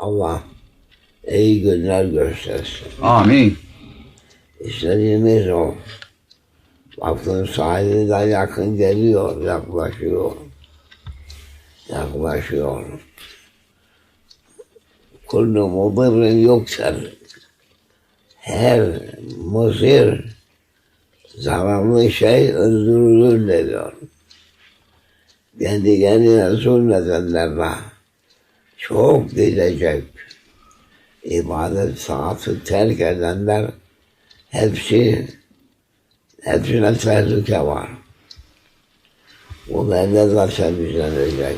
Allah iyi günler göstersin. Amin. İstediğimiz o. Baktığın sahilinden yakın geliyor, yaklaşıyor. Yaklaşıyor. Kullu mudirin yoktur. Her muzir zararlı şey öldürülür diyor. Kendi kendine zulmedenlerle çok gidecek. İbadet saati terk edenler hepsi hepsine tehlike var. Bu bende zaten düzenleyecek.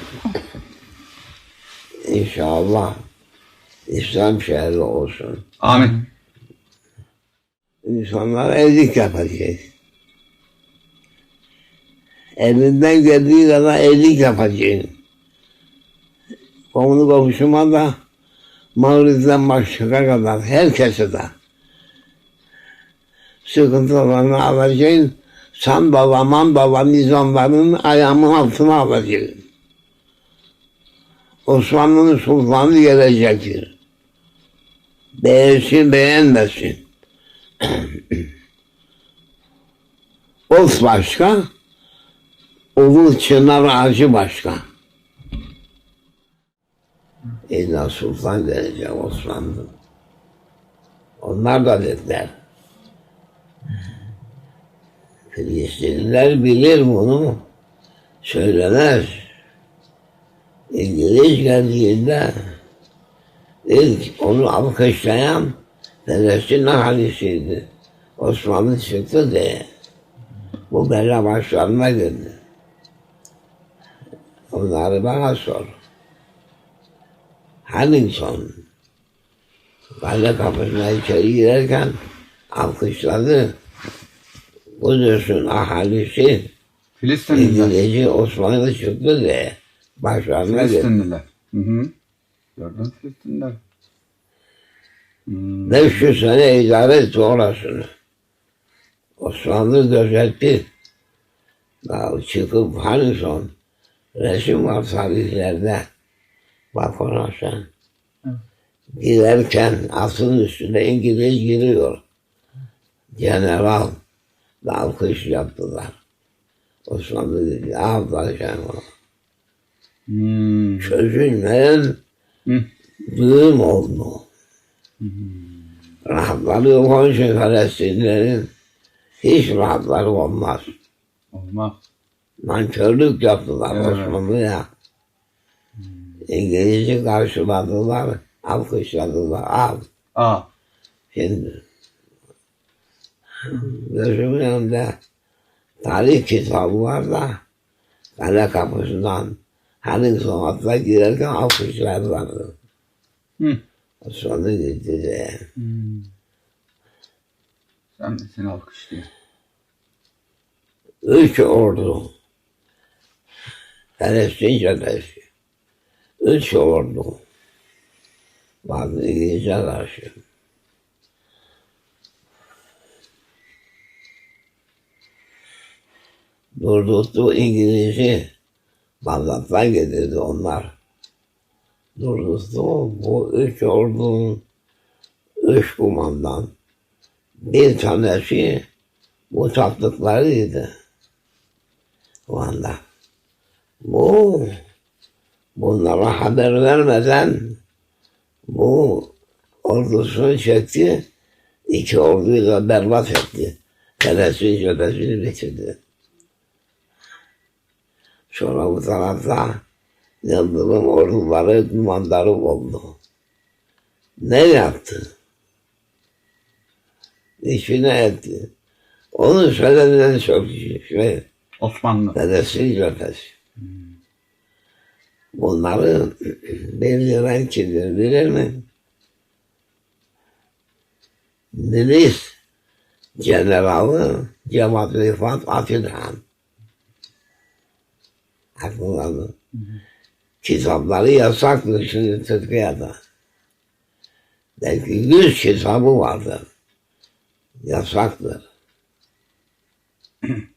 İnşallah İslam şehri olsun. Amin. İnsanlar evlilik yapacak. Elinden geldiği kadar evlilik yapacak. Komunu komşuma da Mağrib'den başka kadar herkese de sıkıntılarını alacaksın. San baba, man baba nizamlarının ayağımın altına alacaksın. Osmanlı'nın sultanı gelecektir. Beğensin beğenmesin. Of başka, Ulu Çınar Ağacı başka. İlla Sultan gelecek Osmanlı. Onlar da dediler. Filistinliler bilir bunu. Söylemez. İngiliz geldiğinde ilk onu alkışlayan Filistin ahalisiydi. Osmanlı çıktı diye. Bu bela başlarına geldi. Onları bana sor. Huntington kale kapısına içeri girerken alkışladı. Kudüs'ün ahalisi Filistinliler. İngilizce Osmanlı çıktı diye başlarına. Filistinliler. Hı hı. Gördün Filistinliler. Hmm. 500 sene idare etti orasını. Osmanlı gözetti. Daha çıkıp hani son resim var tarihlerde. Bak ona sen. Giderken atın üstüne İngiliz giriyor. General alkış yaptılar. Osmanlı dedi, aferin o. Hmm. Çözülmeyen düğüm oldu. Rahatları yok onun için hiç rahatları olmaz. Olmaz. Nankörlük yaptılar Evet. Osmanlı'ya. İngilizce karşıladılar, alkışladılar. Al Aa. şimdi. Gözümün önünde tarih kitabı var da kale kapısından hani sonatla girerken alkışlarlardı. Hı. Osmanlı gitti diye. Hmm. Sen seni alkışlıyor. Üç ordu. Filistin cephesi. Üç ordu. Bazı İngilizce karşı. Durdurttu İngiliz'i. Bağdat'tan getirdi onlar. Durdurttu bu üç ordunun üç kumandan. Bir tanesi bu taptıklarıydı. O anda. Bu bunlara haber vermeden bu ordusunu çekti. iki orduyu da berbat etti. Telesini cephesini bitirdi. Sonra bu tarafta Yıldırım orduları kumandarı oldu. Ne yaptı? İçine etti. Onu söylediğinde çok şey, Osmanlı. Dedesi cephesi. Bunları belirlen kimdir bilir mi? Milis Generali Cevat Rifat. Aklına mı? Kitapları yasaktır şimdi Türkiye'de. Belki yüz kitabı vardır. Yasaktır.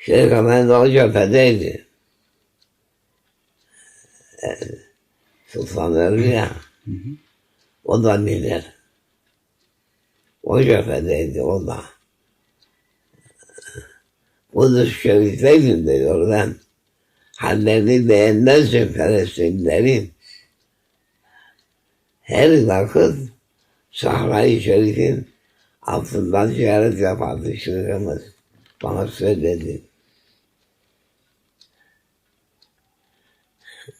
Şeyh Efendi o cephedeydi. Sultan öldü ya. O da bilir. O cephedeydi o da. Kudüs Şerif'teydim diyor ben. Hallerini beğenmezsin Filistinlerin. Her vakit Sahra-i Şerif'in altından ziyaret yapardı şeyhimiz. Bana söyledi.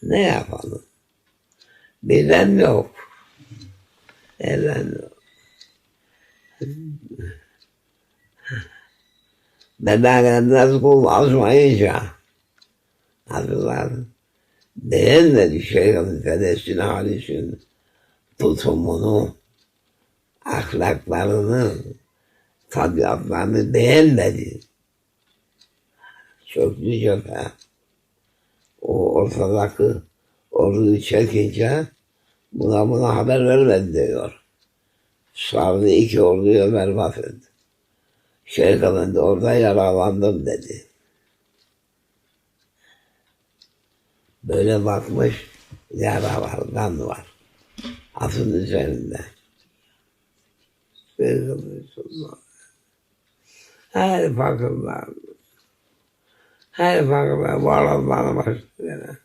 Ne yapalım? Bilen yok. Eden yok. Bedenler kul azmayınca Hazırlar beğenmedi Şeyh'in Filistin halisinin tutumunu, ahlaklarını, tabiatlarını beğenmedi. Çöktü cephe. O ortadaki orduyu çekince buna buna haber vermedi diyor. Sardı iki orduyu berbat etti. Şeyh Efendi orada yaralandım dedi. Böyle bakmış yara var, kan var. Atın üzerinde. Peygamberullah. Her fakirler, her başlıyor. அது பார்க்க வாழ வாழ பார்த்துக்கிறேன்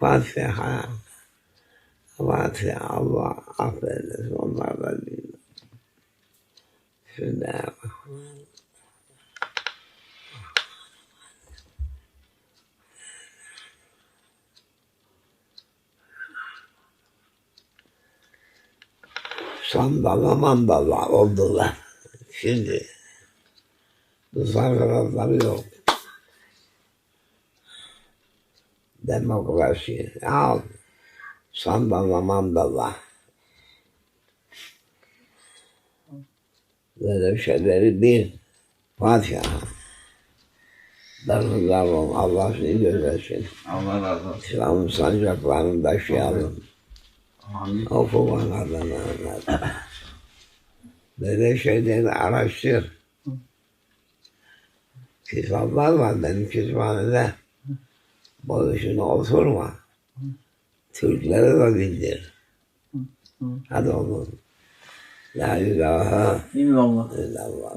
பார்த்துக்கா பார்த்து அவ்வா அப்படின்னு சொன்னா Sandala mandala oldular. Şimdi bu sarkılatları yok. Demokrasi al. Sandala mandala. Böyle şeyleri bir Fatiha. Darılar olun. Allah seni gözetsin. Allah razı olsun. İslam'ın sancaklarını taşıyalım. Oku bana anlat. Böyle şeyleri araştır. Kitaplar var benim kütüphanede. Boyusuna oturma. Türklere de bildir. Hadi oğlum. La ilahe İllallah. illallah.